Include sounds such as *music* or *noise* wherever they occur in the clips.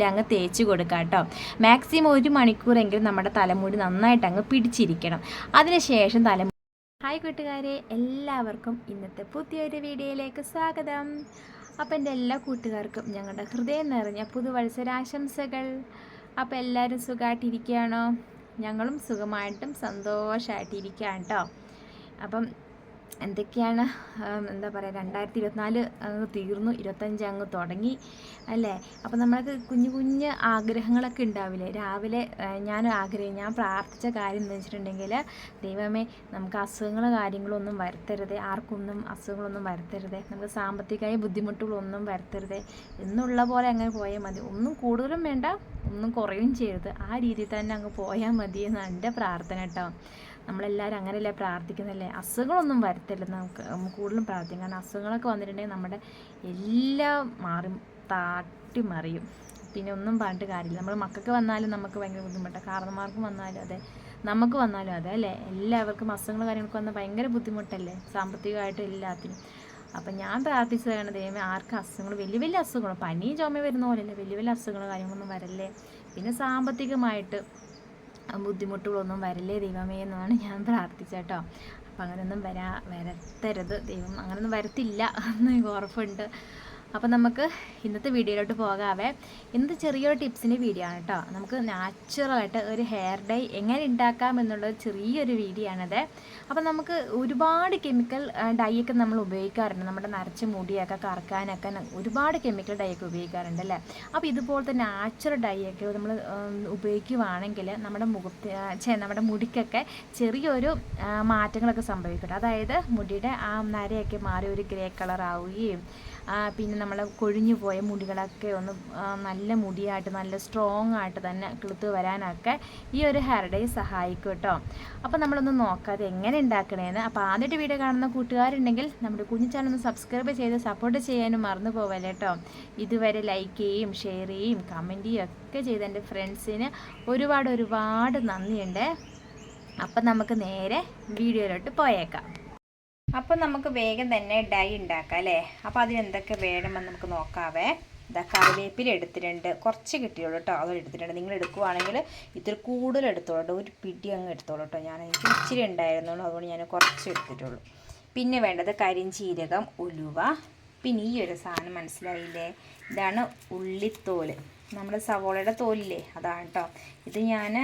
അങ്ങ് തേച്ച് കൊടുക്കുക കേട്ടോ. മാക്സിമം ഒരു മണിക്കൂറെങ്കിലും നമ്മുടെ തലമുടി നന്നായിട്ട് അങ്ങ് പിടിച്ചിരിക്കണം. അതിനുശേഷം തല ഹായ് കൂട്ടുകാരെ എല്ലാവർക്കും ഇന്നത്തെ പുതിയൊരു വീഡിയോയിലേക്ക് സ്വാഗതം. അപ്പം എന്റെ എല്ലാ കൂട്ടുകാർക്കും ഞങ്ങളുടെ ഹൃദയം നിറഞ്ഞ പുതുവത്സരാശംസകൾ. അപ്പോൾ എല്ലാവരും സുഖമായിട്ടിരിക്കുകയാണോ ഞങ്ങളും സുഖമായിട്ടും സന്തോഷമായിട്ടിരിക്കുകയാണ് കേട്ടോ. അപ്പം എന്തൊക്കെയാണ് എന്താ പറയുക രണ്ടായിരത്തി ഇരുപത്തിനാല് അങ്ങ് തീർന്നു ഇരുപത്തഞ്ച് അങ്ങ് തുടങ്ങി അല്ലേ? അപ്പോൾ നമ്മൾക്ക് കുഞ്ഞു കുഞ്ഞ് ആഗ്രഹങ്ങളൊക്കെ ഉണ്ടാവില്ലേ? രാവിലെ ഞാൻ ആഗ്രഹം ഞാൻ പ്രാർത്ഥിച്ച കാര്യം എന്ന് വെച്ചിട്ടുണ്ടെങ്കിൽ ദൈവമേ നമുക്ക് അസുഖങ്ങൾ കാര്യങ്ങളൊന്നും വരുത്തരുതേ ആർക്കൊന്നും അസുഖങ്ങളൊന്നും വരുത്തരുതേ നമുക്ക് സാമ്പത്തികമായ ബുദ്ധിമുട്ടുകളൊന്നും വരുത്തരുതേ എന്നുള്ള പോലെ അങ്ങനെ പോയാൽ മതി. ഒന്നും കൂടുതലും വേണ്ട ഒന്നും കുറയും ചെയ്യരുത്. ആ രീതിയിൽ തന്നെ അങ്ങ് പോയാൽ മതി എന്നാണ് എന്റെ പ്രാർത്ഥന കേട്ടോ. നമ്മളെല്ലാവരും അങ്ങനെയല്ലേ പ്രാർത്ഥിക്കുന്നല്ലേ അസുഖങ്ങളൊന്നും വരത്തില്ല നമുക്ക് നമുക്ക് കൂടുതലും പ്രാർത്ഥിക്കും. കാരണം അസുഖങ്ങളൊക്കെ വന്നിട്ടുണ്ടെങ്കിൽ നമ്മുടെ എല്ലാം മാറി താട്ടി മറിയും. പിന്നെ ഒന്നും പറഞ്ഞിട്ട് കാര്യമില്ല. നമ്മൾ മക്കൾക്ക് വന്നാലും നമുക്ക് ഭയങ്കര ബുദ്ധിമുട്ടാണ് കാരണന്മാർക്കും വന്നാലും അതെ. നമുക്ക് വന്നാലും അതെ അല്ലേ? എല്ലാവർക്കും അസുഖങ്ങൾ കാര്യങ്ങൾക്ക് വന്നാൽ ഭയങ്കര ബുദ്ധിമുട്ടല്ലേ? സാമ്പത്തികമായിട്ടും എല്ലാത്തിനും. അപ്പം ഞാൻ പ്രാർത്ഥിച്ചതാണ് ദൈവമേ ആർക്കും അസുഖങ്ങൾ വലിയ വലിയ അസുഖങ്ങൾ. പനിയും ചുമ വരുന്ന പോലെയല്ലേ? വലിയ വലിയ അസുഖങ്ങൾ കാര്യങ്ങളൊന്നും വരല്ലേ? പിന്നെ സാമ്പത്തികമായിട്ട് ബുദ്ധിമുട്ടുകളൊന്നും വരല്ലേ ദൈവമേ എന്നാണ് ഞാൻ പ്രാർത്ഥിച്ചേട്ടോ അപ്പം അങ്ങനെയൊന്നും വരാ വരത്തരുത്. ദൈവം അങ്ങനെയൊന്നും വരത്തില്ല എന്ന് ഉറപ്പുണ്ട്. അപ്പം നമുക്ക് ഇന്നത്തെ വീഡിയോയിലോട്ട് പോകാവേ. ഇന്നത്തെ ചെറിയൊരു ടിപ്സിന്റെ വീഡിയോ ആണ് കേട്ടോ നമുക്ക് നാച്ചുറലായിട്ട് ഒരു ഹെയർ ഡൈ എങ്ങനെ ഉണ്ടാക്കാം എന്നുള്ള ചെറിയൊരു വീഡിയോ ആണത്. അപ്പം നമുക്ക് ഒരുപാട് കെമിക്കൽ ഡൈയൊക്കെ നമ്മൾ ഉപയോഗിക്കാറുണ്ട്. നമ്മുടെ നരച്ച മുടിയൊക്കെ കറക്കാനൊക്കെ ഒരുപാട് കെമിക്കൽ ഡൈയൊക്കെ ഉപയോഗിക്കാറുണ്ട് അല്ലേ? അപ്പോൾ ഇതുപോലത്തെ നാച്ചുറൽ ഡൈയൊക്കെ നമ്മൾ ഉപയോഗിക്കുവാണെങ്കിൽ നമ്മുടെ മുഖത്ത് നമ്മുടെ മുടിക്കൊക്കെ ചെറിയൊരു മാറ്റങ്ങളൊക്കെ സംഭവിക്കട്ടെ. അതായത് മുടിയുടെ ആ നരയൊക്കെ മാറി ഒരു ഗ്രേ കളർ ആവുകയും പിന്നെ നമ്മളെ കൊഴിഞ്ഞു പോയ മുടികളൊക്കെ ഒന്ന് നല്ല മുടിയായിട്ട് നല്ല സ്ട്രോങ് ആയിട്ട് തന്നെ കിളുത്ത് വരാനൊക്കെ ഈ ഒരു ഹെയർ ഡൈ സഹായിക്കും കേട്ടോ. അപ്പോൾ നമ്മളൊന്ന് നോക്കാം അത് എങ്ങനെ ഉണ്ടാക്കണേന്ന് അപ്പോൾ ആദ്യമായിട്ട് വീഡിയോ കാണുന്ന കൂട്ടുകാരുണ്ടെങ്കിൽ നമ്മുടെ കുഞ്ഞു ചാനൽ ഒന്ന് സബ്സ്ക്രൈബ് ചെയ്ത് സപ്പോർട്ട് ചെയ്യാനും മറന്നു പോവല്ലേ കേട്ടോ. ഇതുവരെ ലൈക്ക് ചെയ്യും ഷെയർ ചെയ്യും കമന്റ് ചെയ്യും ഒക്കെ ചെയ്ത് എന്റെ ഫ്രണ്ട്സിന് ഒരുപാട് ഒരുപാട് നന്ദിയുണ്ട്. അപ്പം നമുക്ക് നേരെ വീഡിയോയിലോട്ട് പോയേക്കാം. അപ്പം നമുക്ക് വേഗം തന്നെ ഡൈ ഉണ്ടാക്കാം അല്ലേ? അപ്പോൾ അതിനെന്തൊക്കെ വേണമെന്ന് നമുക്ക് നോക്കാവേ. ഇതാ കറിവേപ്പില എടുത്തിട്ടുണ്ട്. കുറച്ച് കിട്ടിയുള്ളൂ കേട്ടോ. അതും എടുത്തിട്ടുണ്ട്. നിങ്ങൾ എടുക്കുവാണെങ്കിൽ ഇത്തിരി കൂടുതൽ എടുത്തോളൂ കേട്ടോ. ഒരു പിടി അങ്ങ് എടുത്തോളൂ കേട്ടോ. ഞാൻ എനിക്ക് ഇച്ചിരി ഉണ്ടായിരുന്നുള്ളൂ. അതുകൊണ്ട് ഞാൻ കുറച്ച് എടുത്തിട്ടുള്ളൂ. പിന്നെ വേണ്ടത് കരിഞ്ചീരകം ഉലുവ. പിന്നെ ഈ ഒരു സാധനം മനസ്സിലായില്ലേ? ഇതാണ് ഉള്ളിത്തോൽ. നമ്മുടെ സവോളയുടെ തോലില്ലേ? അതാണ് കേട്ടോ. ഇത് ഞാൻ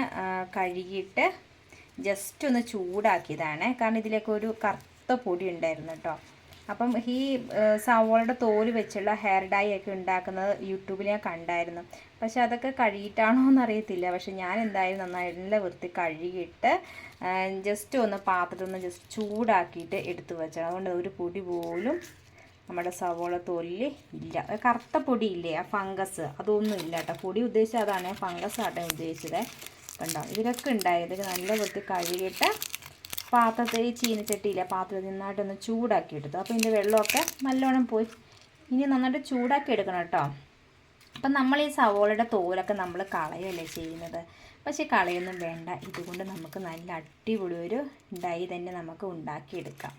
കഴുകിയിട്ട് ജസ്റ്റ് ഒന്ന് ചൂടാക്കിയതാണ്. കാരണം ഇതിലേക്ക് ഒരു കറുത്ത പൊടി ഉണ്ടായിരുന്നു കേട്ടോ അപ്പം ഈ സവോളയുടെ തോൽ വെച്ചുള്ള ഹെയർ ഡൈ ഒക്കെ ഉണ്ടാക്കുന്നത് യൂട്യൂബിൽ ഞാൻ കണ്ടായിരുന്നു. പക്ഷെ അതൊക്കെ കഴുകിയിട്ടാണോ എന്നറിയത്തില്ല. പക്ഷെ ഞാൻ എന്തായാലും നന്നായി നല്ല വൃത്തി കഴുകിയിട്ട് ജസ്റ്റ് ഒന്ന് പാത്രത്തിൽ ഒന്ന് ജസ്റ്റ് ചൂടാക്കിയിട്ട് എടുത്തു വെച്ചത്. അതുകൊണ്ട് ഒരു പൊടി പോലും നമ്മുടെ സവോള തോലിൽ ഇല്ല. കറുത്ത പൊടി പൊടിയില്ലേ ആ ഫംഗസ് അതൊന്നും ഇല്ല കേട്ടോ പൊടി ഉദ്ദേശിച്ചത് അതാണ്. ഫംഗസ് ആട്ടെ ഉദ്ദേശിച്ചത്. കണ്ടോ? ഇതിലൊക്കെ ഉണ്ടായത് നല്ല വൃത്തി കഴുകിയിട്ട് പാത്രത്തിൽ ഈ ചീനച്ചട്ടിയില്ല പാത്രത്തിൽ നന്നായിട്ടൊന്ന് ചൂടാക്കി എടുത്തു അപ്പോൾ ഇതിന്റെ വെള്ളമൊക്കെ നല്ലോണം പോയി. ഇനി നന്നായിട്ട് ചൂടാക്കി എടുക്കണം കേട്ടോ. അപ്പം നമ്മൾ ഈ സവോളയുടെ തോലൊക്കെ നമ്മൾ കളയല്ലേ ചെയ്യുന്നത്. പക്ഷേ കളയൊന്നും വേണ്ട. ഇതുകൊണ്ട് നമുക്ക് നല്ല അടിപൊളി ഒരു ഡൈ തന്നെ നമുക്ക് ഉണ്ടാക്കിയെടുക്കാം.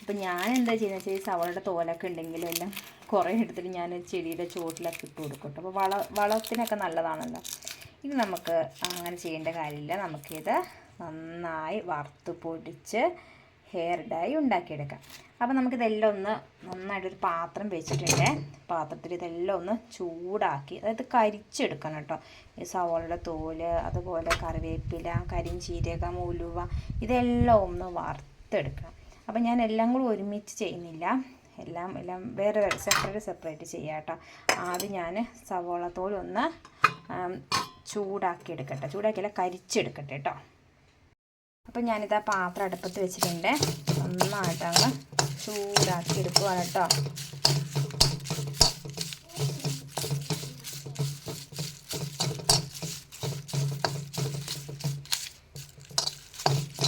അപ്പം ഞാൻ എന്താ ചെയ്യുന്നത് വെച്ചാൽ ഈ സവോളയുടെ തോലൊക്കെ ഉണ്ടെങ്കിലും എല്ലാം കുറേ എടുത്തിട്ട് ഞാൻ ചെടിയുടെ ചോട്ടിലൊക്കെ ഇട്ട് കൊടുക്കും കേട്ടോ. അപ്പോൾ വള വളത്തിനൊക്കെ നല്ലതാണല്ലോ. ഇനി നമുക്ക് അങ്ങനെ ചെയ്യേണ്ട കാര്യമില്ല. നമുക്കിത് നന്നായി വറുത്ത് പൊടിച്ച് ഹെയർ ഡൈ ഉണ്ടാക്കിയെടുക്കാം. അപ്പോൾ നമുക്കിതെല്ലാം ഒന്ന് നന്നായിട്ടൊരു പാത്രം വെച്ചിട്ടുണ്ട്. പാത്രത്തിൽ ഇതെല്ലാം ഒന്ന് ചൂടാക്കി അതായത് കരിച്ചെടുക്കണം കേട്ടോ. ഈ സവോളയുടെ തോൽ അതുപോലെ കറിവേപ്പില കരിഞ്ചീരകം ഉലുവ ഇതെല്ലാം ഒന്ന് വറുത്തെടുക്കണം. അപ്പം ഞാൻ എല്ലാം കൂടി ഒരുമിച്ച് ചെയ്യുന്നില്ല. എല്ലാം എല്ലാം വേറെ സെപ്പറേറ്റ് സെപ്പറേറ്റ് ചെയ്യാം കേട്ടോ. ആദ്യം ഞാൻ സവോള തോലൊന്ന് ചൂടാക്കി എടുക്കട്ടെ ചൂടാക്കിയല്ല കരിച്ചെടുക്കട്ടെ കേട്ടോ. അപ്പം ഞാനിത് ആ പാത്രം അടുപ്പത്ത് വെച്ചിട്ടുണ്ട്. നന്നായിട്ട് അങ്ങ് ചൂടാക്കി എടുക്കുവാണ് കേട്ടോ.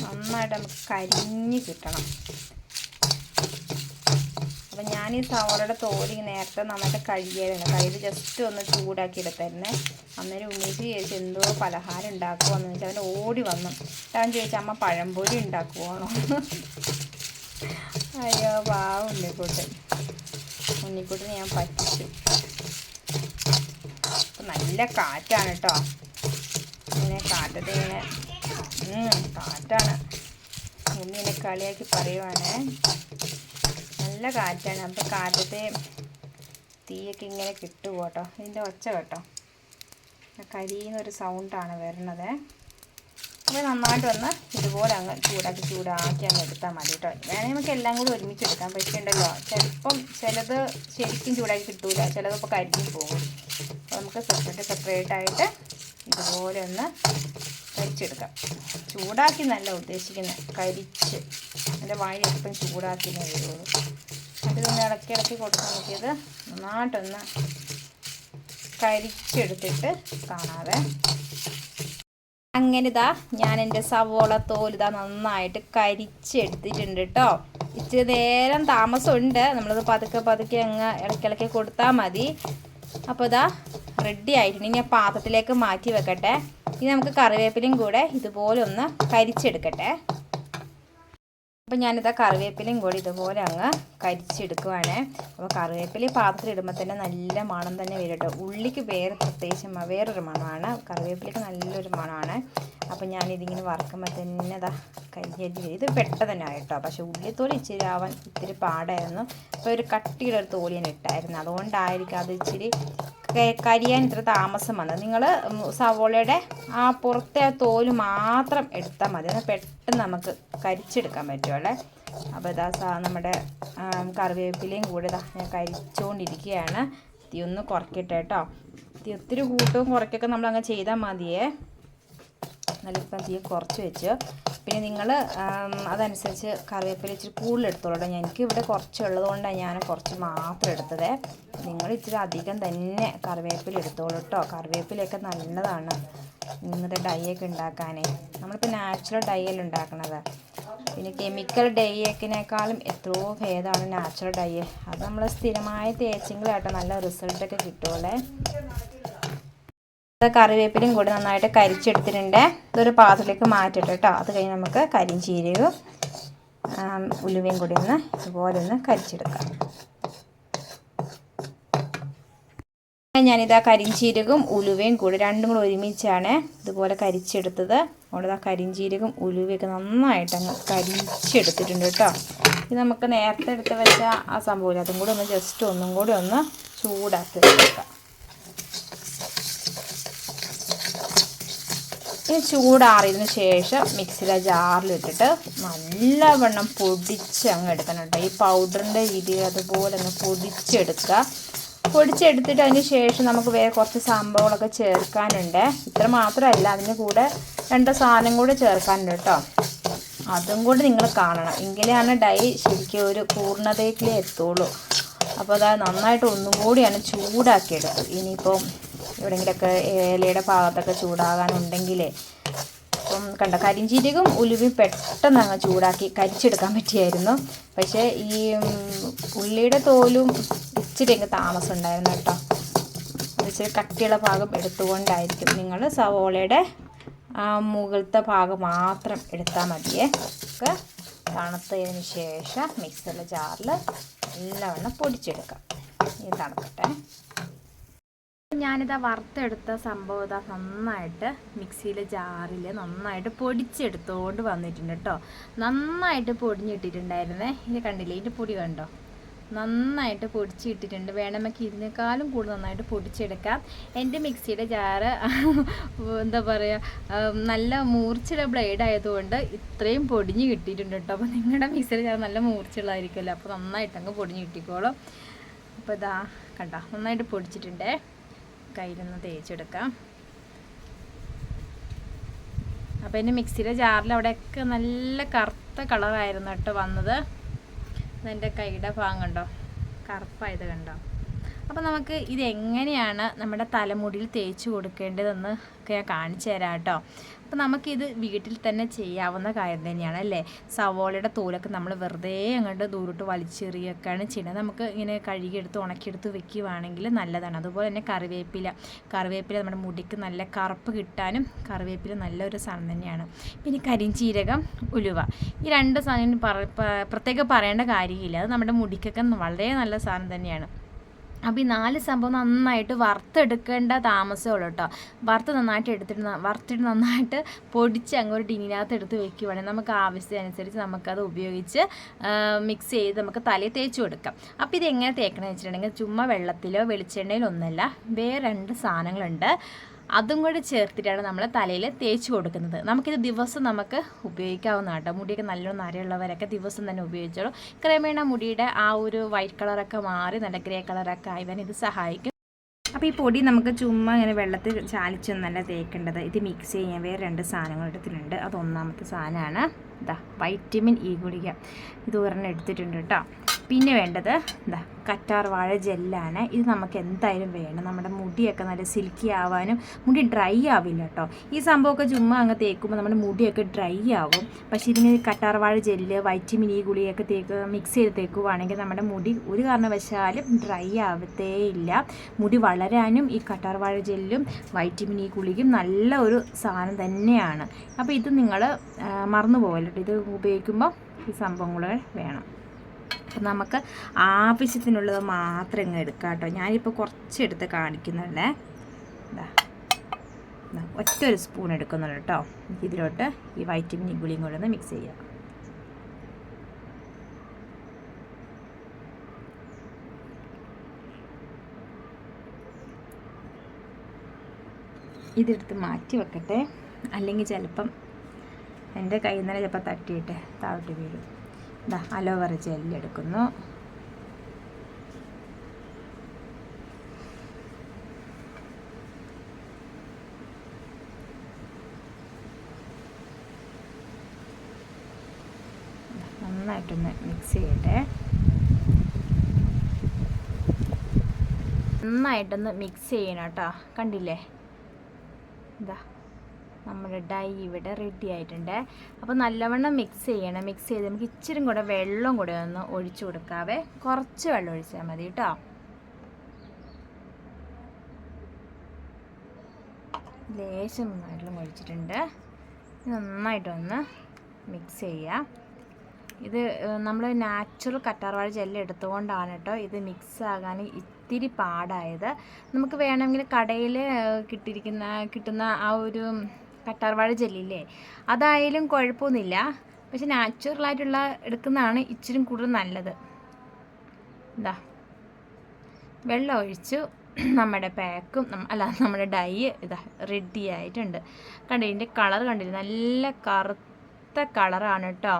നന്നായിട്ട് നമുക്ക് കരിഞ്ഞ് കിട്ടണം. അപ്പം ഞാൻ ഈ സവോളയുടെ തോൽ നേരത്തെ നന്നായിട്ട് കഴുകിയായിരുന്നു. കഴുകി ജസ്റ്റ് ഒന്ന് ചൂടാക്കി എടുത്തായിരുന്നേ അന്നേരം ഉണ്ണീച്ച് ചോദിച്ചു എന്തോ പലഹാരം ഉണ്ടാക്കുവാന്ന് വെച്ചാൽ അവൻ ഓടി വന്നു. അവൻ ചോദിച്ചു അമ്മ പഴംപൊരി ഉണ്ടാക്കുവാണോ? അയ്യോ പാവം ഉണ്ണിക്കൂട്ടൻ. ഉണ്ണിക്കുട്ടനെ ഞാൻ പറ്റിച്ചു. നല്ല കാറ്റാണ് കേട്ടോ ഇങ്ങനെ കാറ്റത്ത് ഇങ്ങനെ കാറ്റാണ്. ഉണ്ണി എന്നെ കളിയാക്കി പറയുവാണ്. നല്ല കാറ്റാണ്. അപ്പം കാറ്റത്തെ തീയൊക്കെ ഇങ്ങനെ കിട്ടുമോ കേട്ടോ ഇതിന്റെ ഒച്ച കേട്ടോ. കരിയുന്നൊരു സൗണ്ടാണ് വരണത് അപ്പോൾ നന്നായിട്ട് ഒന്ന് ഇതുപോലെ അങ്ങ് ചൂടാക്കി ചൂടാക്കി അങ്ങ് എടുത്താൽ മതി കേട്ടോ. വേണമെങ്കിൽ നമുക്ക് എല്ലാം കൂടി ഒരുമിച്ച് എടുക്കാൻ പക്ഷേ ചിലപ്പം ചിലത് ശരിക്കും ചൂടാക്കി കിട്ടൂല. ചിലതിപ്പോൾ കരിഞ്ഞു പോകും. അപ്പോൾ നമുക്ക് സെപ്പറേറ്റ് സെപ്പറേറ്റ് ആയിട്ട് ഇതുപോലെ ഒന്ന് കരിച്ചെടുക്കാം ചൂടാക്കി നല്ല ഉദ്ദേശിക്കുന്നത് കരിച്ച് എന്റെ വായിൽ എപ്പം ചൂടാക്കിയേ വരുള്ളൂ. അതിലൊന്ന് ഇളക്കി ഇളക്കി കൊടുക്കാൻ നോക്കിയത് നന്നായിട്ടൊന്ന് കരിച്ചെടുത്തിട്ട് കാണാതെ അങ്ങനെ ഇതാ ഞാൻ എന്റെ സവോള തോലിതാ നന്നായിട്ട് കരിച്ചെടുത്തിട്ടുണ്ട് കേട്ടോ. ഇച്ചിരി നേരം താമസമുണ്ട്. നമ്മളത് പതുക്കെ പതുക്കെ അങ്ങ് ഇടയ്ക്കിടയ്ക്ക് കൊടുത്താൽ മതി. അപ്പോൾ ഇതാ റെഡി ആയിട്ടുണ്ട്. ഇനി പാത്രത്തിലേക്ക് മാറ്റി വെക്കട്ടെ. ഇനി നമുക്ക് കറിവേപ്പിലയും കൂടെ ഇതുപോലെ ഒന്ന് കരിച്ചെടുക്കട്ടെ. അപ്പോൾ ഞാനിതാ കറിവേപ്പിലയും കൂടി ഇതുപോലെ അങ്ങ് കരിച്ചെടുക്കുവാണ്. അപ്പോൾ കറിവേപ്പില പാത്രത്തിൽ ഇടുമ്പോൾ തന്നെ നല്ല മണം തന്നെ വരും കേട്ടോ. ഉള്ളിക്ക് വേറെ പ്രത്യേകിച്ച് വേറൊരു മണമാണ്. കറിവേപ്പിലയ്ക്ക് നല്ലൊരു മണമാണ്. അപ്പോൾ ഞാനിതിങ്ങനെ വറക്കുമ്പോൾ തന്നെ ഇതാ കരിഞ്ഞരിഞ്ഞ് ഇത് പെട്ടെന്ന് ആയിട്ടോ പക്ഷേ ഉള്ളിത്തോലി ഇച്ചിരി ആവാൻ ഇത്തിരി പാടായിരുന്നു. അപ്പോൾ ഒരു കട്ടിയുടെ ഒരു തോലി ഞാൻ ഇട്ടായിരുന്നു. അതുകൊണ്ടായിരിക്കും അത് ഇച്ചിരി കരിയാൻ ഇത്ര താമസം വന്നത്. നിങ്ങൾ സവോളയുടെ ആ പുറത്തെ ആ തോൽ മാത്രം എടുത്താൽ മതി. എന്നാൽ പെട്ടെന്ന് നമുക്ക് കരിച്ചെടുക്കാൻ പറ്റുമല്ലേ അപ്പോൾ ഇതാ നമ്മുടെ കറിവേപ്പിലയും കൂടെ ഇതാ ഞാൻ കരിച്ചുകൊണ്ടിരിക്കുകയാണ് തീ ഒന്ന് കുറയ്ക്കട്ടെ കേട്ടോ. തീ ഒത്തിരി കൂട്ടവും കുറയ്ക്കൊക്കെ നമ്മൾ അങ്ങ് ചെയ്താൽ മതിയേ. ഇപ്പം തീ കുറച്ച് വെച്ച്. പിന്നെ നിങ്ങൾ അതനുസരിച്ച് കറിവേപ്പില ഇച്ചിരി കൂടുതൽ എടുത്തോളൂ എനിക്ക് ഇവിടെ കുറച്ച് ഉള്ളതുകൊണ്ടാണ് ഞാൻ കുറച്ച് മാത്രം എടുത്തത്. നിങ്ങൾ ഇച്ചിരി അധികം തന്നെ കറിവേപ്പില എടുത്തോളൂ കേട്ടോ കറിവേപ്പിലയൊക്കെ നല്ലതാണ്. ഇങ്ങനത്തെ ഡൈ ഒക്കെ ഉണ്ടാക്കാനേ. നമ്മളിപ്പോൾ നാച്ചുറൽ ഡൈ അല്ല ഉണ്ടാക്കണത്. പിന്നെ കെമിക്കൽ ഡൈയേക്കിനേക്കാളും എത്രയോ ഭേദമാണ് നാച്ചുറൽ ഡൈ അത് നമ്മൾ സ്ഥിരമായി തേച്ചെങ്കിലാട്ടോ നല്ല റിസൾട്ടൊക്കെ കിട്ടുമല്ലേ ഇത് കറിവേപ്പിലയും കൂടി നന്നായിട്ട് കരിച്ചെടുത്തിട്ടുണ്ട്. ഇതൊരു പാത്രത്തിലേക്ക് മാറ്റിട്ട് കേട്ടോ. അത് കഴിഞ്ഞ് നമുക്ക് കരിഞ്ചീരകവും ഉലുവയും കൂടി ഒന്ന് ഇതുപോലെ ഒന്ന് കരിച്ചെടുക്കാം. ഞാനിതാ കരിഞ്ചീരകവും ഉലുവയും കൂടി രണ്ടും കൂടി ഒരുമിച്ചാണ് ഇതുപോലെ കരിച്ചെടുത്തത്. അതുകൊണ്ട് ആ കരിഞ്ചീരകം ഉലുവയൊക്കെ നന്നായിട്ട് അങ്ങ് കരിച്ചെടുത്തിട്ടുണ്ട് കേട്ടോ. ഇത് നമുക്ക് നേരത്തെ എടുത്ത് വെച്ച ആ സംഭവമില്ല. അതും കൂടി ഒന്ന് ജസ്റ്റ് ഒന്നും കൂടി ഒന്ന് ചൂടാക്കി എടുക്കാം. ഇനി ചൂടാറിയതിന് ശേഷം മിക്സിയിലെ ജാറിലിട്ടിട്ട് നല്ലവണ്ണം പൊടിച്ച് അങ്ങ് എടുക്കണം കേട്ടോ. ഈ പൗഡറിന്റെ രീതിയിൽ അതുപോലെ ഒന്ന് പൊടിച്ചെടുക്കുക. പൊടിച്ചെടുത്തിട്ട് അതിന് ശേഷം നമുക്ക് വേറെ കുറച്ച് സംഭവങ്ങളൊക്കെ ചേർക്കാനുണ്ട്. ഇത്ര മാത്രമല്ല അതിന് കൂടെ രണ്ട് സാധനം കൂടെ ചേർക്കാനുണ്ട് കേട്ടോ. അതും കൂടി നിങ്ങൾ കാണണം. എങ്കിലാണ് ഡൈ ശരിക്കും ഒരു പൂർണതയിലേ എത്തുള്ളൂ. അപ്പോൾ അതായത് നന്നായിട്ട് ഒന്നും കൂടിയാണ് ചൂടാക്കിയെടുത്തത് ഇനിയിപ്പം എവിടെയെങ്കിലുമൊക്കെ ഇലയുടെ ഭാഗത്തൊക്കെ ചൂടാകാനുണ്ടെങ്കിലേ അപ്പം കണ്ട കരിഞ്ചീരകം ഉലുവയും പെട്ടെന്ന് അങ്ങ് ചൂടാക്കി കരിച്ചെടുക്കാൻ പറ്റിയായിരുന്നു. പക്ഷേ ഈ ഉള്ളിയുടെ തോലും ഇച്ചിരി അങ്ങ് താമസം ഉണ്ടായിരുന്നു കേട്ടോ ഇച്ചിരി കട്ടിയുള്ള ഭാഗം എടുത്തുകൊണ്ടായിരിക്കും നിങ്ങൾ സവോളയുടെ മുകളിലത്തെ ഭാഗം മാത്രം എടുത്താൽ മതിയേ. ഒക്കെ തണുത്തതിന് ശേഷം മിക്സിയുടെ ജാറിൽ എല്ലാം നല്ലവണ്ണം പൊടിച്ചെടുക്കാം. ഇത് തണുക്കട്ടെ. ഞാനിതാ വറുത്തെടുത്ത സംഭവം ഇതാ നന്നായിട്ട് മിക്സിയിലെ ജാറിൽ നന്നായിട്ട് പൊടിച്ചെടുത്തോണ്ട് വന്നിട്ടുണ്ട് കേട്ടോ നന്നായിട്ട് പൊടിഞ്ഞിട്ടിട്ടുണ്ടായിരുന്നേ. ഇത് കണ്ടില്ലേ? ഇതിന്റെ പൊടി കണ്ടോ? നന്നായിട്ട് പൊടിച്ചിട്ടിട്ടുണ്ട്. വേണമെങ്കിൽ ഇതിനേക്കാളും കൂടുതൽ നന്നായിട്ട് പൊടിച്ചെടുക്കാം. എന്റെ മിക്സിയുടെ ജാറ് എന്താ പറയുക നല്ല മൂർച്ചയുടെ ബ്ലേഡ് ആയതുകൊണ്ട് ഇത്രയും പൊടിഞ്ഞ് കിട്ടിയിട്ടുണ്ട് കേട്ടോ അപ്പോൾ നിങ്ങളുടെ മിക്സിയുടെ ജാർ നല്ല മൂർച്ചയുള്ളതായിരിക്കുമല്ലോ. അപ്പോൾ നന്നായിട്ട് അങ്ങ് പൊടിഞ്ഞ് കിട്ടിക്കോളും. അപ്പോൾ ഇതാ കണ്ടോ? നന്നായിട്ട് പൊടിച്ചിട്ടുണ്ടേ. കയ്യിലൊന്ന് തേച്ചെടുക്കാം. അപ്പോൾ എന്റെ മിക്സിയുടെ ജാറിൽ അവിടെയൊക്കെ നല്ല കറുത്ത കളറായിരുന്നു കേട്ടോ വന്നത്. അതെന്റെ കൈയുടെ ഭാഗം കണ്ടോ? കറുപ്പായത് കണ്ടോ? അപ്പോൾ നമുക്ക് ഇതെങ്ങനെയാണ് നമ്മുടെ തലമുടിയിൽ തേച്ച് കൊടുക്കേണ്ടതെന്ന് ഒക്കെ ഞാൻ കാണിച്ചു തരാം കേട്ടോ. അപ്പോൾ നമുക്കിത് വീട്ടിൽ തന്നെ ചെയ്യാവുന്ന കാര്യം തന്നെയാണ് അല്ലേ? സവോളയുടെ തോലൊക്കെ നമ്മൾ വെറുതെ അങ്ങോട്ട് ദൂരോട്ട് വലിച്ചെറിയൊക്കെയാണ് ചെയ്യുന്നത്. നമുക്ക് ഇങ്ങനെ കഴുകിയെടുത്ത് ഉണക്കിയെടുത്ത് വെക്കുകയാണെങ്കിൽ നല്ലതാണ്. അതുപോലെ തന്നെ കറിവേപ്പില. കറിവേപ്പില നമ്മുടെ മുടിക്ക് നല്ല കറുപ്പ് കിട്ടാനും കറിവേപ്പില നല്ലൊരു സാധനം തന്നെയാണ്. പിന്നെ കരിഞ്ചീരകം ഉലുവ. ഈ രണ്ട് സാധനം പ്രത്യേകം പറയേണ്ട കാര്യമില്ല. അത് നമ്മുടെ മുടിക്കൊക്കെ വളരെ നല്ല സാധനം തന്നെയാണ്. അപ്പോൾ ഈ നാല് സംഭവം നന്നായിട്ട് വറുത്തെടുക്കേണ്ട താമസമുള്ളൂ കേട്ടോ വറുത്ത് നന്നായിട്ട് എടുത്തിട്ട് വറുത്തിട്ട് നന്നായിട്ട് പൊടിച്ച് അങ്ങ് ഒരു ടിന്നിനകത്ത് എടുത്ത് വെക്കുവാണെങ്കിൽ നമുക്ക് ആവശ്യത്തിനനുസരിച്ച് നമുക്കത് ഉപയോഗിച്ച് മിക്സ് ചെയ്ത് നമുക്ക് തലയിൽ തേച്ച് കൊടുക്കാം. അപ്പോൾ ഇത് എങ്ങനെ തേക്കണമെന്ന് വെച്ചിട്ടുണ്ടെങ്കിൽ ചുമ്മാ വെള്ളത്തിലോ വെളിച്ചെണ്ണയിലോ ഒന്നല്ല വേറെ രണ്ട് സാധനങ്ങളുണ്ട്. അതും കൂടെ ചേർത്തിട്ടാണ് നമ്മൾ തലയിൽ തേച്ച് കൊടുക്കുന്നത്. നമുക്കിത് ദിവസം നമുക്ക് ഉപയോഗിക്കാവുന്ന കേട്ടോ മുടിയൊക്കെ നല്ലോണം നരയുള്ളവരൊക്കെ ദിവസം തന്നെ ഉപയോഗിച്ചോളൂ. ക്രമേണ മുടിയുടെ ആ ഒരു വൈറ്റ് കളറൊക്കെ മാറി നല്ല ഗ്രേ കളറൊക്കെ ആയി ഇത് സഹായിക്കും. അപ്പോൾ ഈ പൊടി നമുക്ക് ചുമ്മാ ഇങ്ങനെ വെള്ളത്തിൽ ചാലിച്ചൊന്നല്ല തേക്കേണ്ടത്. ഇത് മിക്സ് ചെയ്യാൻ വേറെ രണ്ട് സാധനങ്ങൾ എടുത്തിട്ടുണ്ട്. അത് ഒന്നാമത്തെ സാധനമാണ്. ഇതാ വൈറ്റമിൻ ഇ ഗുളിക. ഇത് ഒരെണ്ണം എടുത്തിട്ടുണ്ട് കേട്ടോ പിന്നെ വേണ്ടത് എന്താ കറ്റാർ വാഴ ജെല്ലാണ്. ഇത് നമുക്ക് എന്തായാലും വേണം. നമ്മുടെ മുടിയൊക്കെ നല്ല സിൽക്കി ആവാനും മുടി ഡ്രൈ ആവില്ല കേട്ടോ. ഈ സംഭവമൊക്കെ ചുമ്മാ അങ്ങ് തേക്കുമ്പോൾ നമ്മുടെ മുടിയൊക്കെ ഡ്രൈ ആവും. പക്ഷേ ഇതിങ്ങനെ കറ്റാർ വാഴ ജെല്ല് വൈറ്റമിൻ ഇ ഗുളിയൊക്കെ തേക്ക് മിക്സ് ചെയ്ത് തേക്കുവാണെങ്കിൽ നമ്മുടെ മുടി ഒരു കാരണവശാലും ഡ്രൈ ആവത്തേ ഇല്ല മുടി വളരാനും ഈ കറ്റാർ വാഴ ജെല്ലും വൈറ്റമിൻ ഇ ഗുളിയും നല്ല ഒരു സാധനം തന്നെയാണ്. അപ്പോൾ ഇത് നിങ്ങൾ മറന്നു പോകല്ലോ ഇത് ഉപയോഗിക്കുമ്പോൾ ഈ സംഭവങ്ങൾ വേണം. അപ്പം നമുക്ക് ആവശ്യത്തിനുള്ളത് മാത്രം ഇങ്ങ് എടുക്കാം കേട്ടോ. ഞാനിപ്പോൾ കുറച്ചെടുത്ത് കാണിക്കുന്നുണ്ടേ കാണിക്കുന്നുള്ളേ. ഒറ്റ ഒരു സ്പൂൺ എടുക്കുന്നുള്ളൂ കേട്ടോ. ഇതിലോട്ട് ഈ വൈറ്റമിൻ ഗുളിയും കൂടെ ഒന്ന് മിക്സ് ചെയ്യാം. ഇതെടുത്ത് മാറ്റി വെക്കട്ടെ. അല്ലെങ്കിൽ ചിലപ്പം എന്റെ കയ്യിൽ നിന്ന് ചിലപ്പോൾ തട്ടിയിട്ട് താഴോട്ട് വീഴും. ഇതാ അലോവേറ ജെല്ല് എടുക്കുന്നു. നന്നായിട്ടൊന്ന് മിക്സ് ചെയ്യട്ടെ. നന്നായിട്ടൊന്ന് മിക്സ് ചെയ്യണം കേട്ടോ കണ്ടില്ലേ? ഇതാ നമ്മുടെ ഡൈ ഇവിടെ റെഡി ആയിട്ടുണ്ട്. അപ്പോൾ നല്ലവണ്ണം മിക്സ് ചെയ്യണം. മിക്സ് ചെയ്ത് നമുക്ക് ഇച്ചിരി കൂടെ വെള്ളം കൂടെ ഒന്ന് ഒഴിച്ചു കൊടുക്കാവേ. കുറച്ച് വെള്ളം ഒഴിച്ചാൽ മതി കേട്ടോ. ലേശം വെള്ളം ഒഴിച്ചിട്ടുണ്ട്. നന്നായിട്ടൊന്ന് മിക്സ് ചെയ്യുക ഇത് നമ്മൾ നാച്ചുറൽ കറ്റാർവാഴ ജെല്ല് എടുത്തുകൊണ്ടാണ് കേട്ടോ ഇത് മിക്സ് ആകാൻ ഇത്തിരി പാടായത്. നമുക്ക് വേണമെങ്കിൽ കടയിൽ കിട്ടിയിരിക്കുന്ന കിട്ടുന്ന ആ ഒരു കറ്റാർവാഴ ജെല്ലില്ലേ? അതായാലും കുഴപ്പമൊന്നുമില്ല. പക്ഷെ നാച്ചുറലായിട്ടുള്ള എടുക്കുന്നതാണ് ഇച്ചിരി കൂടുതൽ നല്ലത്. എന്താ വെള്ളം ഒഴിച്ചു. നമ്മുടെ പാക്കും അല്ല നമ്മുടെ ഡൈ ഇതാ റെഡി ആയിട്ടുണ്ട്. കണ്ടോ ഇതിന്റെ കളർ കണ്ടില്ല? നല്ല കറുത്ത കളറാണ് കേട്ടോ.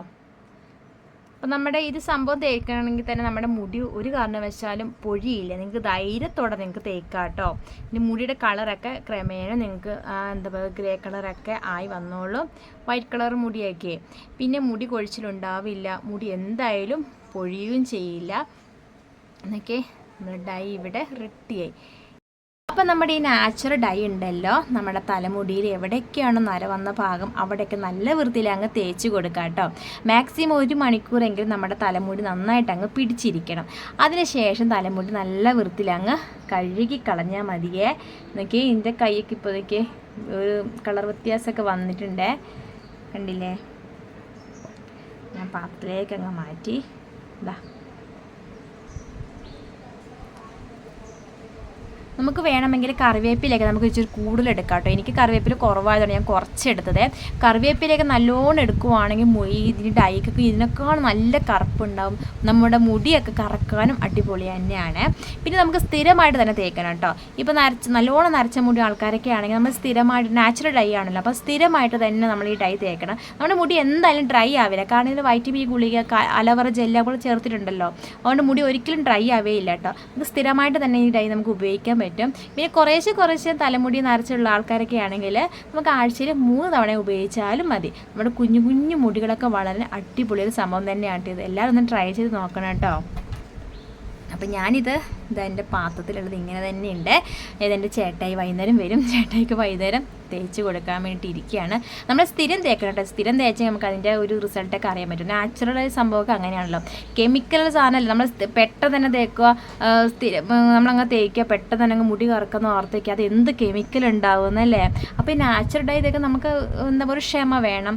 അപ്പം നമ്മുടെ ഇത് സംഭവം തേക്കണമെങ്കിൽ തന്നെ നമ്മുടെ മുടി ഒരു കാരണവശാലും പൊഴിയില്ല. നിങ്ങൾക്ക് ധൈര്യത്തോടെ നിങ്ങൾക്ക് തേക്കാം കേട്ടോ. ഇനി മുടിയുടെ കളറൊക്കെ ക്രമേണ നിങ്ങൾക്ക് എന്താ പറയുക ഗ്രേ കളറൊക്കെ ആയി വന്നോളൂ. വൈറ്റ് കളർ മുടിയൊക്കെ. പിന്നെ മുടി കൊഴിച്ചിലുണ്ടാവില്ല. മുടി എന്തായാലും പൊഴിയുകയും ചെയ്യില്ല. എന്നൊക്കെ നമ്മുടെ ഡൈ ഇവിടെ റെഡിയായി അപ്പം നമ്മുടെ ഈ നാച്ചുറൽ ഡൈ ഉണ്ടല്ലോ നമ്മുടെ തലമുടിയിൽ എവിടെയൊക്കെയാണ് നര വന്ന ഭാഗം അവിടെയൊക്കെ നല്ല വൃത്തിയിൽ അങ്ങ് തേച്ച് കൊടുക്കുക കേട്ടോ. മാക്സിമം ഒരു മണിക്കൂറെങ്കിലും നമ്മുടെ തലമുടി നന്നായിട്ട് അങ്ങ് പിടിച്ചിരിക്കണം. അതിനുശേഷം തലമുടി നല്ല വൃത്തിയിൽ അങ്ങ് കഴുകി കളഞ്ഞാൽ മതിയേ. നോക്കി ഇതിന്റെ കൈയൊക്കെ ഇപ്പോഴേക്ക് ഒരു കളർ വ്യത്യാസമൊക്കെ വന്നിട്ടുണ്ടേ. കണ്ടില്ലേ? ഞാൻ പാത്രത്തിലേക്ക് അങ്ങ് മാറ്റി. ഇതാ നമുക്ക് വേണമെങ്കിൽ കറിവേപ്പിലൊക്കെ നമുക്ക് ഇച്ചിരി കൂടുതൽ എടുക്കാം കേട്ടോ. എനിക്ക് കറിവേപ്പില കുറവായതുകൊണ്ട് ഞാൻ കുറച്ച് എടുത്തത്. കറിവേപ്പിലയൊക്കെ നല്ലോണം എടുക്കുവാണെങ്കിൽ ഇതിന് ഡൈക്കൊക്കെ ഇതിനേക്കാൾ നല്ല കറുപ്പുണ്ടാവും. നമ്മുടെ മുടിയൊക്കെ കറക്കാനും അടിപൊളി തന്നെയാണ്. പിന്നെ നമുക്ക് സ്ഥിരമായിട്ട് തന്നെ തേക്കണം കേട്ടോ. ഇപ്പോൾ നരച്ച് നല്ലോണം നരച്ച മുടി ആൾക്കാരൊക്കെ ആണെങ്കിൽ നമ്മൾ സ്ഥിരമായിട്ട് നാച്ചുറൽ ഡൈ ആണല്ലോ. അപ്പോൾ സ്ഥിരമായിട്ട് തന്നെ നമ്മൾ ഈ ഡൈ തേക്കണം. നമ്മുടെ മുടി എന്തായാലും ഡ്രൈ ആവില്ല. കാരണം ഇതിൽ വൈറ്റമിൻ ഗുളിക അലവറ ജെല്ല കൂടെ ചേർത്തിട്ടുണ്ടല്ലോ. അതുകൊണ്ട് മുടി ഒരിക്കലും ഡ്രൈ ആവേയില്ല കേട്ടോ. നമുക്ക് സ്ഥിരമായിട്ട് തന്നെ ഈ ഡൈ നമുക്ക് ഉപയോഗിക്കാൻ പറ്റും. പിന്നെ കുറേശ്ശെ കുറേശ്ശെ തലമുടി നരച്ചുള്ള ആൾക്കാരൊക്കെ ആണെങ്കിൽ നമുക്ക് ആഴ്ചയിൽ മൂന്ന് തവണ ഉപയോഗിച്ചാലും മതി. നമ്മുടെ കുഞ്ഞു കുഞ്ഞു മുടികളൊക്കെ വളരെ അടിപൊളി ഒരു സംഭവം തന്നെയാണ് ഇത്. എല്ലാവരും ഒന്ന് ട്രൈ ചെയ്ത് നോക്കണം കേട്ടോ. അപ്പം ഞാനിത് ഇതാ എന്റെ പാത്രത്തിലുള്ളത് ഇങ്ങനെ തന്നെയുണ്ട്. ഇതെന്റെ ചേട്ടായി വൈകുന്നേരം വരും. ചേട്ടായിക്ക് വൈകുന്നേരം തേച്ച് കൊടുക്കാൻ വേണ്ടിയിട്ട് ഇരിക്കുകയാണ്. നമ്മൾ സ്ഥിരം തേക്കണം കേട്ടോ. സ്ഥിരം തേച്ചാൽ നമുക്ക് അതിന്റെ ഒരു റിസൾട്ടൊക്കെ അറിയാൻ പറ്റും. നാച്ചുറൽ സംഭവമൊക്കെ അങ്ങനെയാണല്ലോ. കെമിക്കൽ സാധനമല്ല. നമ്മൾ പെട്ടെന്ന് തന്നെ തേക്കുക സ്ഥിരം നമ്മളങ്ങ് തേക്കുക പെട്ടെന്ന് തന്നെ അങ്ങ് മുടി കറക്കുന്ന ഓർത്തേക്കുക അത് എന്ത് കെമിക്കൽ ഉണ്ടാവുന്നല്ലേ അപ്പോൾ ഈ നാച്ചുറൽ ഡൈ ഇതൊക്കെ നമുക്ക് എന്താ പറയുക ക്ഷമ വേണം.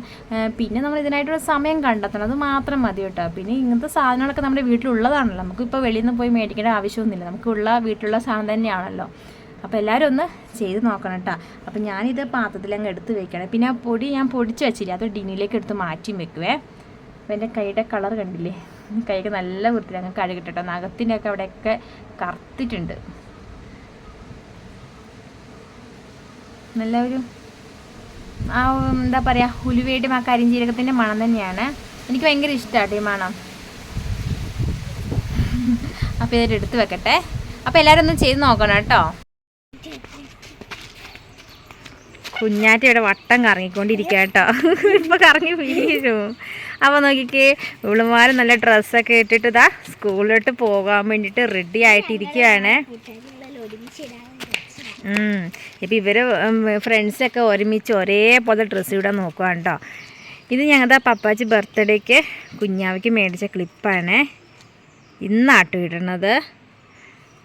പിന്നെ നമ്മൾ ഇതിനായിട്ടൊരു സമയം കണ്ടെത്തണം. അത് മാത്രം മതി കേട്ടോ. പിന്നെ ഇങ്ങനത്തെ സാധനങ്ങളൊക്കെ നമ്മുടെ വീട്ടിലുള്ളതാണല്ലോ. നമുക്കിപ്പോൾ വെളിയിൽ നിന്ന് പോയി മേടിക്കേണ്ട ആവശ്യമൊന്നുമില്ല. നമുക്കുള്ള വീട്ടിലുള്ള സാധനം തന്നെയാണല്ലോ. അപ്പോൾ എല്ലാവരും ഒന്ന് ചെയ്ത് നോക്കണം കേട്ടോ അപ്പോൾ ഞാനിത് പാത്രത്തിലങ്ങ് എടുത്ത് വെക്കണം. പിന്നെ ആ പൊടി ഞാൻ പൊടിച്ച് വെച്ചില്ല അത് ഡിന്നിലേക്ക് എടുത്ത് മാറ്റി വെക്കുവേ. അപ്പോൾ എന്റെ കൈയുടെ കളർ കണ്ടില്ലേ? കൈക്ക് നല്ല വൃത്തിയിലങ്ങ് കഴുകിട്ടോ നഖത്തിന്റെ ഒക്കെ അവിടെയൊക്കെ കറുത്തിട്ടുണ്ട്. നല്ല ഒരു ആ എന്താ പറയുക ഉലുവയുടെയും ആ കരിഞ്ചീരകത്തിന്റെ മണം തന്നെയാണ്. എനിക്ക് ഭയങ്കര ഇഷ്ടമാണ് ഈ മണം. അപ്പോൾ ഇതൊരു എടുത്ത് വെക്കട്ടെ. അപ്പോൾ എല്ലാവരും ഒന്ന് ചെയ്ത് നോക്കണം കേട്ടോ. കുഞ്ഞാറ്റ ഇവിടെ വട്ടം കറങ്ങിക്കൊണ്ടിരിക്കുക കേട്ടോ. ഇപ്പോൾ കറങ്ങി വീഴും. അപ്പോൾ നോക്കിക്കേ ഉളുമാരും നല്ല ഡ്രസ്സൊക്കെ ഇട്ടിട്ട് ഇതാ സ്കൂളിലോട്ട് പോകാൻ വേണ്ടിയിട്ട് റെഡി ആയിട്ടിരിക്കുകയാണ്. ഇപ്പം ഇവർ ഫ്രണ്ട്സൊക്കെ ഒരുമിച്ച് ഒരേപോലെ ഡ്രസ്സ് ഇടാൻ നോക്കുക കേട്ടോ. ഇത് ഞങ്ങളുടെ പപ്പാച്ചി ബർത്ത്ഡേക്ക് കുഞ്ഞാവയ്ക്ക് മേടിച്ച ക്ലിപ്പാണ് ഇന്നാട്ടോ ഇടണത്.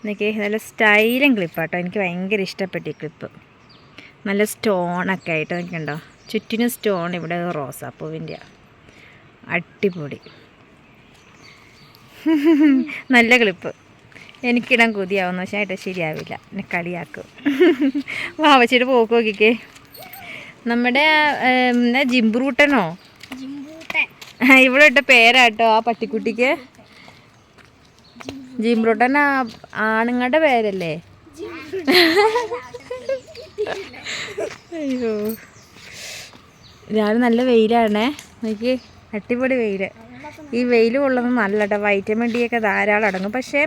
എനിക്ക് നല്ല സ്റ്റൈലും ക്ലിപ്പാട്ടോ. എനിക്ക് ഭയങ്കര ഇഷ്ടപ്പെട്ടു ഈ ക്ലിപ്പ്. നല്ല സ്റ്റോണൊക്കെ ആയിട്ട്. നിൽക്കണ്ടോ ചുറ്റിനും സ്റ്റോൺ ഇവിടെ റോസാപ്പൂവിന്റെ അടിപൊളി. *laughs* നല്ല ക്ലിപ്പ്. എനിക്കിടാൻ കൊതിയാവുന്ന. പക്ഷേ ആയിട്ട് ശരിയാവില്ല. എന്നെ കളിയാക്കും. *laughs* വാവച്ചിട്ട് പോക്ക് നോക്കിക്കേ. നമ്മുടെ ജിംബ്രൂട്ടനോ ഇവിടെ ഇട്ട പേരാട്ടോ ആ പട്ടിക്കുട്ടിക്ക്. ജിംബ്രൂട്ടൻ ആണുങ്ങളുടെ പേരല്ലേ? അയ്യോ. രാവിലെ നല്ല വെയിലാണേ. നോക്കി അടിപൊളി വെയിൽ ഈ വെയിൽ കൊള്ളുന്നത് നല്ല കേട്ടോ വൈറ്റമിൻ ഡി ഒക്കെ ധാരാളം അടങ്ങും. പക്ഷേ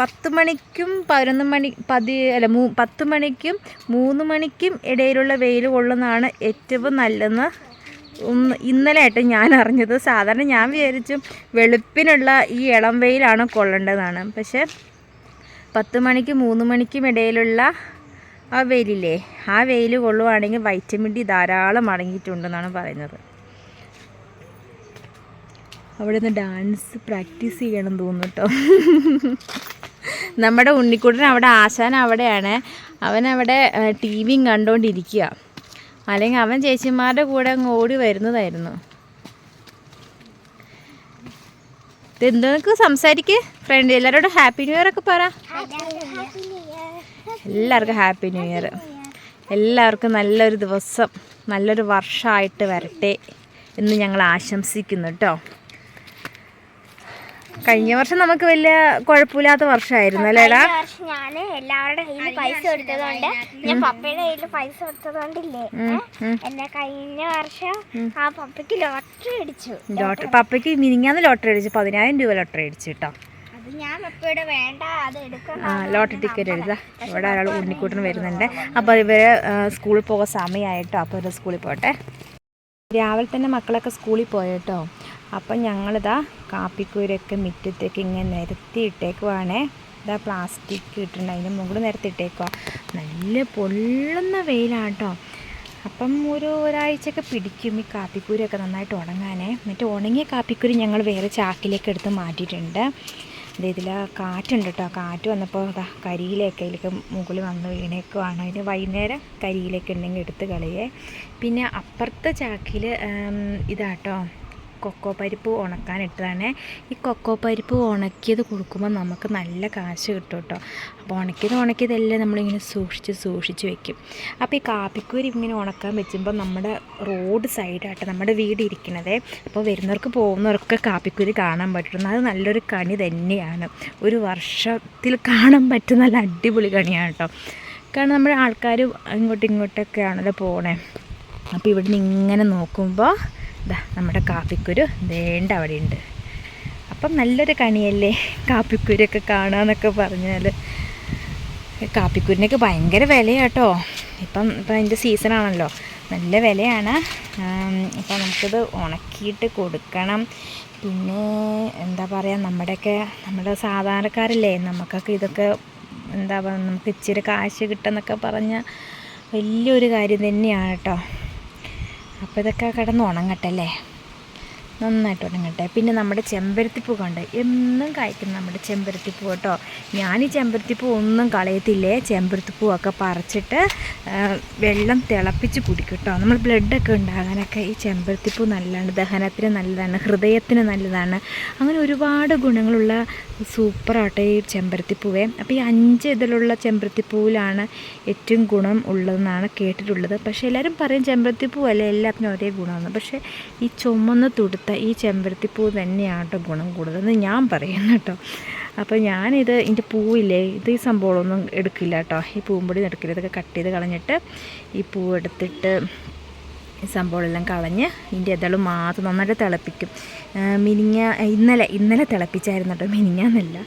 പത്ത് മണിക്കും പതിനൊന്ന് മണി പതി അല്ല മൂ പത്ത് മണിക്കും മൂന്ന് മണിക്കും ഇടയിലുള്ള വെയിൽ കൊള്ളുന്നതാണ് ഏറ്റവും നല്ലതെന്ന് ഇന്നലെ ആയിട്ട് ഞാൻ അറിഞ്ഞത് സാധാരണ ഞാൻ വിചാരിച്ചു വെളുപ്പിനുള്ള ഈ ഇളം വെയിലാണ് കൊള്ളേണ്ടതാണ്. പക്ഷേ പത്ത് മണിക്കും മൂന്ന് മണിക്കും ഇടയിലുള്ള ആ വെയിലില്ലേ ആ വെയിൽ കൊള്ളുവാണെങ്കിൽ വൈറ്റമിൻ ഡി ധാരാളം അടങ്ങിയിട്ടുണ്ടെന്നാണ് പറയുന്നത്. അവിടെ നിന്ന് ഡാൻസ് പ്രാക്ടീസ് ചെയ്യണം തോന്നുന്നു കേട്ടോ നമ്മുടെ ഉണ്ണിക്കുട്ടൻ അവിടെ ആശാൻ അവിടെയാണ്. അവനവിടെ ടി വിയും കണ്ടുകൊണ്ടിരിക്കുക അല്ലെങ്കിൽ അവൻ ചേച്ചിമാരുടെ കൂടെ അങ്ങ് ഓടി വരുന്നതായിരുന്നു. ഇതെന്തോന്നൊക്കെ സംസാരിക്ക്? ഫ്രണ്ട് എല്ലാവരോടും ഹാപ്പി ന്യൂ ഇയർ ഒക്കെ പറ. എല്ലാവർക്കും ഹാപ്പി ന്യൂ ഇയർ എല്ലാവർക്കും നല്ലൊരു ദിവസം നല്ലൊരു വർഷമായിട്ട് വരട്ടെ എന്ന് ഞങ്ങൾ ആശംസിക്കുന്നു കേട്ടോ കഴിഞ്ഞ വർഷം നമുക്ക് വലിയ കുഴപ്പമില്ലാത്ത വർഷമായിരുന്നു അല്ലേടാ ഞാൻ എല്ലാവരുടെ കയ്യിൽ പൈസ കൊടുത്തതുകൊണ്ട് ഞാൻ പപ്പയുടെ കയ്യിൽ പൈസ കൊടുത്തതുകൊണ്ടില്ലേ. എന്നെ കഴിഞ്ഞ വർഷം ആ പപ്പയ്ക്ക് ലോട്ടറി അടിച്ചു. ലോട്ടറി പപ്പയ്ക്ക് മിനിങ്ങാന്ന് ലോട്ടറി അടിച്ചു പതിനായിരം രൂപ ലോട്ടറി അടിച്ചു കേട്ടോ. അത് ഞാൻ പപ്പയുടെ വേണ്ട അത് ആ ലോട്ടറി ടിക്കറ്റ് എഴുതാ ഇവിടെ ഒരാൾ ഉണ്ണിക്കൂട്ടിന് വരുന്നുണ്ട്. അപ്പോൾ ഇവർ സ്കൂളിൽ പോകാൻ സമയമായിട്ടോ അപ്പോൾ ഇവർ സ്കൂളിൽ പോട്ടെ. രാവിലെ തന്നെ മക്കളൊക്കെ സ്കൂളിൽ പോയിട്ടോ അപ്പം ഞങ്ങളിതാ കാപ്പിക്കൂരൊക്കെ മുറ്റത്തേക്ക് ഇങ്ങനെ നിരത്തി ഇട്ടേക്കുവാണേ. ഇതാ പ്ലാസ്റ്റിക് ഇട്ടിട്ടുണ്ട്. അതിന് മുകളിൽ നിരത്തി ഇട്ടേക്കുക നല്ല പൊള്ളുന്ന വെയിലാണ് കേട്ടോ അപ്പം ഒരു ഒരാഴ്ചയൊക്കെ പിടിക്കും ഈ കാപ്പിക്കൂരൊക്കെ നന്നായിട്ട് ഉണങ്ങാനേ. എന്നിട്ട് ഉണങ്ങിയ കാപ്പിക്കുരി ഞങ്ങൾ വേറെ ചാക്കിലേക്ക് എടുത്ത് മാറ്റിയിട്ടുണ്ട്. അത് ഇതിൽ കാറ്റുണ്ട് കേട്ടോ. കാറ്റ് വന്നപ്പോൾ ഇതാ കരിയിലേക്ക് അതിലേക്ക് മുകളിൽ വന്ന് വീണേക്കുവാണ്. അതിന് വൈകുന്നേരം കരിയിലേക്ക് ഉണ്ടെങ്കിൽ എടുത്ത് കളയേ. പിന്നെ അപ്പുറത്തെ ചാക്കിൽ ഇതാട്ടോ. കൊക്കോ പരിപ്പ് ഉണക്കാൻ ഇട്ടതാണ് ഈ കൊക്കോ പരിപ്പ് ഉണക്കിയത് കൊടുക്കുമ്പോൾ നമുക്ക് നല്ല കാശ് കിട്ടും കേട്ടോ. അപ്പോൾ ഉണക്കിയത് ഉണക്കിയതെല്ലാം നമ്മളിങ്ങനെ സൂക്ഷിച്ച് സൂക്ഷിച്ച് വെക്കും. അപ്പോൾ ഈ കാപ്പിക്കൂരി ഇങ്ങനെ ഉണക്കാൻ വെച്ചുമ്പോൾ നമ്മുടെ റോഡ് സൈഡായിട്ട് നമ്മുടെ വീട് ഇരിക്കണതേ അപ്പോൾ വരുന്നവർക്ക് പോകുന്നവർക്ക് കാപ്പിക്കൂരി കാണാൻ പറ്റും അത് നല്ലൊരു കണി തന്നെയാണ്. ഒരു വർഷത്തിൽ കാണാൻ പറ്റുന്ന നല്ല അടിപൊളി കണിയാണ് കേട്ടോ. കാരണം നമ്മുടെ ആൾക്കാർ അങ്ങോട്ടും ഇങ്ങോട്ടൊക്കെ ആണല്ലോ പോണേ. അപ്പോൾ ഇവിടുന്ന് ഇങ്ങനെ നോക്കുമ്പോൾ ഇതാ നമ്മുടെ കാപ്പിക്കുരു വേണ്ട അവിടെ ഉണ്ട് അപ്പം നല്ലൊരു കണിയല്ലേ കാപ്പിക്കുരൊക്കെ കാണാന്നൊക്കെ പറഞ്ഞാൽ കാപ്പിക്കുരിനൊക്കെ ഭയങ്കര വിലയാട്ടോ. ഇപ്പം ഇപ്പം അതിന്റെ സീസണാണല്ലോ. നല്ല വിലയാണ്. അപ്പം നമുക്കിത് ഉണക്കിയിട്ട് കൊടുക്കണം. പിന്നെ എന്താ പറയുക നമ്മുടെയൊക്കെ നമ്മുടെ സാധാരണക്കാരല്ലേ നമുക്കൊക്കെ ഇതൊക്കെ എന്താ പറയുക നമുക്ക് ഇച്ചിരി കാശ് കിട്ടുമെന്നൊക്കെ പറഞ്ഞാൽ വലിയൊരു കാര്യം തന്നെയാണ് കേട്ടോ. അപ്പോൾ ഇതൊക്കെ കിടന്ന് ഉണങ്ങട്ടെ അല്ലേ? നന്നായിട്ട് ഉണങ്ങട്ടെ. പിന്നെ നമ്മുടെ ചെമ്പരത്തിപ്പൂ കണ്ട്? എന്നും കായ്ക്കുന്ന നമ്മുടെ ചെമ്പരത്തിപ്പൂ കേട്ടോ. ഞാൻ ഈ ചെമ്പരത്തിപ്പൂ ഒന്നും കളയത്തില്ലേ? ചെമ്പരത്തിപ്പൂവൊക്കെ പറിച്ചിട്ട് വെള്ളം തിളപ്പിച്ച് കുടിക്കും കേട്ടോ. നമ്മൾ ബ്ലഡൊക്കെ ഉണ്ടാകാനൊക്കെ ഈ ചെമ്പരത്തിപ്പൂ നല്ലതാണ്. ദഹനത്തിന് നല്ലതാണ്. ഹൃദയത്തിന് നല്ലതാണ്. അങ്ങനെ ഒരുപാട് ഗുണങ്ങളുള്ള സൂപ്പറാട്ടെ ഈ ചെമ്പരത്തിപ്പൂവേ. അപ്പോൾ ഈ അഞ്ച് ഇതിലുള്ള ചെമ്പരത്തിപ്പൂവിലാണ് ഏറ്റവും ഗുണം ഉള്ളതെന്നാണ് കേട്ടിട്ടുള്ളത്. പക്ഷേ എല്ലാവരും പറയും ചെമ്പരത്തിപ്പൂ അല്ലേ? എല്ലാത്തിനും ഒരേ ഗുണമാണ്. പക്ഷേ ഈ ചുമന്ന് തുടുത്ത ഈ ചെമ്പരത്തിപ്പൂ തന്നെയാണ് കേട്ടോ ഗുണം കൂടുതലെന്ന് ഞാൻ പറയുന്നു കേട്ടോ. അപ്പോൾ ഞാനിത് ഇതിന്റെ പൂവില്ലേ ഇത് ഈ സംഭവമൊന്നും എടുക്കില്ല കേട്ടോ. ഈ പൂമ്പൊടി എടുക്കില്ല. ഇതൊക്കെ കട്ട് ചെയ്ത് കളഞ്ഞിട്ട് ഈ പൂ എടുത്തിട്ട് സംഭവമെല്ലാം കളഞ്ഞ് ഇതിന്റെ ഇതൾ മാത്രം നന്നായിട്ട് തിളപ്പിക്കും. മിനിങ്ങ ഇന്നലെ ഇന്നലെ തിളപ്പിച്ചായിരുന്നു കേട്ടോ. മിനിങ്ങാന്നല്ല.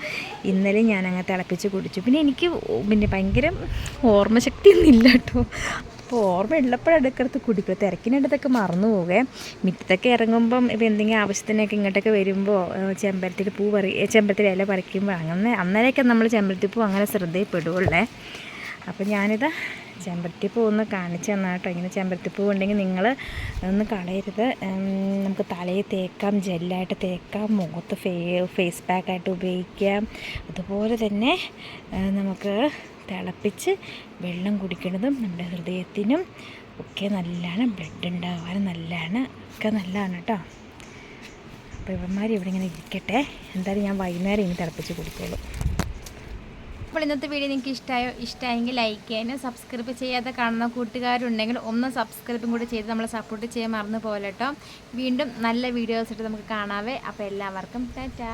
ഇന്നലെ ഞാനങ്ങ് തിളപ്പിച്ച് കുടിച്ചു. പിന്നെ എനിക്ക് പിന്നെ ഭയങ്കര ഓർമ്മശക്തിയൊന്നും ഇല്ല കേട്ടോ. അപ്പോൾ ഓർമ്മ ഉള്ളപ്പോഴെടുക്കടുത്ത് കുടിക്കുക. തിരക്കിനടുത്തൊക്കെ മറന്നു പോകേ മുറ്റത്തൊക്കെ ഇറങ്ങുമ്പം ഇപ്പോൾ എന്തെങ്കിലും ആവശ്യത്തിനൊക്കെ ഇങ്ങോട്ടൊക്കെ വരുമ്പോൾ ചെമ്പരത്തിൽ പൂ പറി ചെമ്പരത്തിൽ ഇല പറിക്കുമ്പോൾ അങ്ങനെ അന്നേരമൊക്കെ നമ്മൾ ചെമ്പരത്തി പൂ അങ്ങനെ ശ്രദ്ധയിൽപ്പെടുകയുള്ളേ അപ്പോൾ ഞാനിത് ചെമ്പരത്തിപ്പൂ ഒന്ന് കാണിച്ചു തന്നാ കേട്ടോ. ഇങ്ങനെ ചെമ്പരത്തിപ്പൂ ഉണ്ടെങ്കിൽ നിങ്ങൾ ഒന്ന് കളയരുത്. നമുക്ക് തലയിൽ തേക്കാം ജെല്ലായിട്ട് തേക്കാം മുഖത്ത് ഫേ ഫേസ് പാക്കായിട്ട് ഉപയോഗിക്കാം. അതുപോലെ തന്നെ നമുക്ക് തിളപ്പിച്ച് വെള്ളം കുടിക്കുന്നതും നമ്മുടെ ഹൃദയത്തിനും ഒക്കെ നല്ലതാണ്. ബ്ലഡ് ഉണ്ടാകാനും നല്ലതാണ്. ഒക്കെ നല്ലതാണ് കേട്ടോ. അപ്പോൾ ഇവന്മാർ ഇവിടെ ഇങ്ങനെ ഇരിക്കട്ടെ. എന്തായാലും ഞാൻ വൈകുന്നേരം ഇനി തിളപ്പിച്ച് കുടിക്കുള്ളൂ അപ്പോൾ ഇന്നത്തെ വീഡിയോ നിങ്ങൾക്ക് ഇഷ്ടമായോ ഇഷ്ടമായെങ്കിൽ ലൈക്ക് ചെയ്യാനും സബ്സ്ക്രൈബ് ചെയ്യാതെ കാണുന്ന കൂട്ടുകാരുണ്ടെങ്കിൽ ഒന്ന് സബ്സ്ക്രൈബും കൂടി ചെയ്ത് നമ്മളെ സപ്പോർട്ട് ചെയ്യാൻ മറന്നു പോലെ കേട്ടോ. വീണ്ടും നല്ല വീഡിയോസ് ഇട്ട് നമുക്ക് കാണാവേ. അപ്പോൾ എല്ലാവർക്കും ടാറ്റാ.